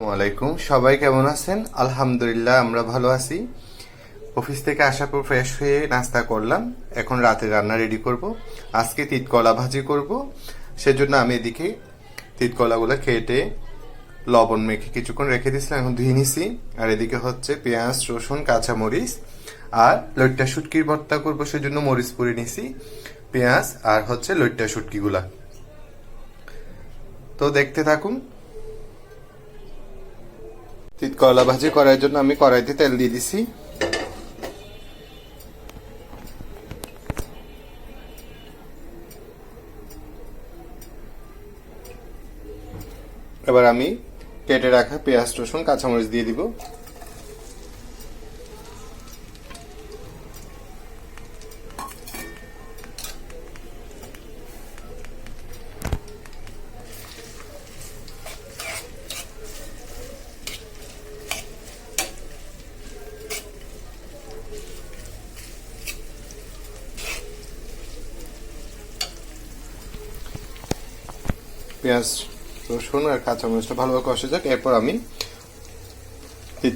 ওয়ালাইকুম সবাই কেমন আছেন? আলহামদুলিল্লাহ, আমরা ভালো আছি। অফিস থেকে আসার পর ফ্রেশ হয়ে নাস্তা করলাম। এখন রাতে রান্না রেডি করব। আজকে তিত কলা ভাজি করব। সেজন্য আমি এদিকে তিত কলাগুলো কেটে লবণ মেখে কিছুক্ষণ রেখে দিয়েছিলাম, এখন ধুয়ে নিছি। আর এদিকে হচ্ছে পেঁয়াজ, রসুন, কাঁচামরিচ আর লইট্টা শুটকির ভর্তা করব, সেজন্য মরিচ পুড়ে নিছি, পেঁয়াজ আর হচ্ছে লইট্টা শুটকিগুলা। তো দেখতে থাকুন তিত ভাজি করার জন্য আমি কড়াইতে তেল দিয়ে দিছি। এবার আমি কেটে রাখা পেঁয়াজ, রসুন, কাঁচামরিচ দিয়ে দিব। পেঁয়াজ রসুন আর কাঁচামরিচটা ভালোভাবে কষে যাক। এরপর আমি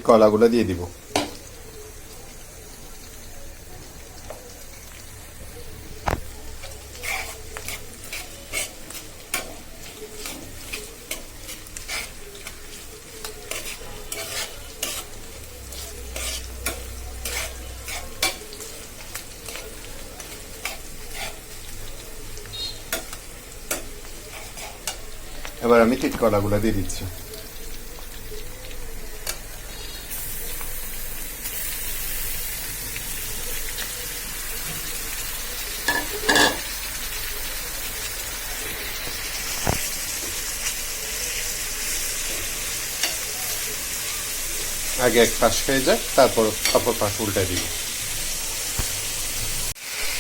কলাগুলো দিয়ে দিব। এবার আমি কলাগুলো দিয়ে দিচ্ছি আগে এক পাশ হয়ে যাক তারপর অপর পাশ উল্টাই দিব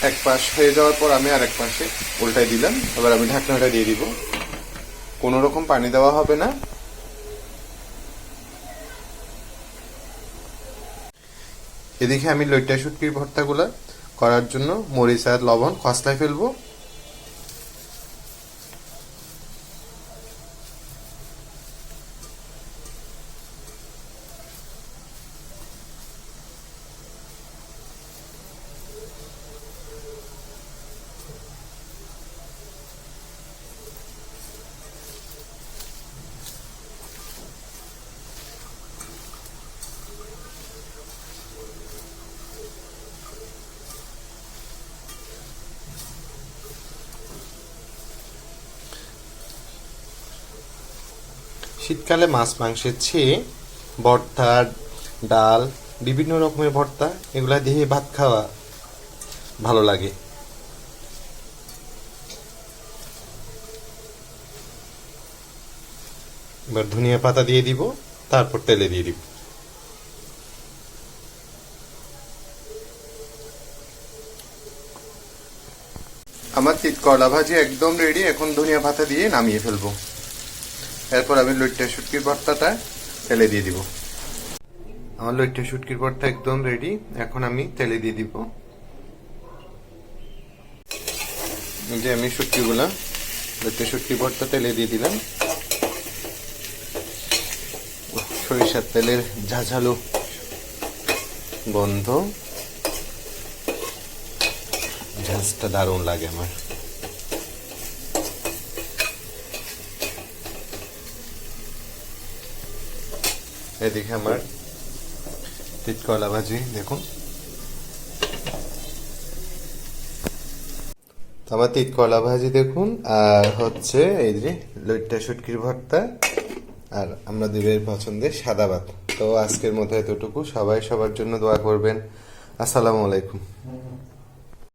এক পাশ হয়ে যাওয়ার পর আমি আরেক পাশে উল্টাই দিলাম এবার আমি ঢাকনাটা দিয়ে দিব কোনো রকম পানি দেওয়া হবে না। এদিকে আমি লইটা শুটকির ভর্তাগুলো করার জন্য মরিচ আর লবণ খসলায় ফেলব। শীতকালে মাছ, মাংসের চেয়ে ভর্তা, ডাল, বিভিন্ন রকমের ভর্তা, এগুলা দিয়ে ভাত খাওয়া ভালো লাগে। এবার ধনিয়া পাতা দিয়ে দিব, তারপর তেলে দিয়ে দিব। আমার তিত করলা ভাজি একদম রেডি এখন ধনিয়া পাতা দিয়ে নামিয়ে ফেলব। এরপর আমি লইট্টা শুটকির ভর্তাটা তেলে দিয়ে দিব। আমার লইট্টা শুটকির ভর্তা একদম রেডি এখন আমি তেলে দিয়ে দিব। যে আমি শুটকিগুলা, লইট্টা শুটকির ভর্তা তেলে দিয়ে দিলাম। সরিষার তেলের ঝাঝালো গন্ধ। ঝাঁজটা দারুণ লাগে আমার। এদিকে আমার তিত কলা ভাজি, দেখুন। আমার তিত কলা ভাজি, দেখুন, আর হচ্ছে এই যে লইট্টা শুটকির ভর্তা আর আমরা দুবের পছন্দের সাদা ভাত। তো আজকের মতো এতটুকু। সবাই সবার জন্য দোয়া করবেন। আসসালামু আলাইকুম।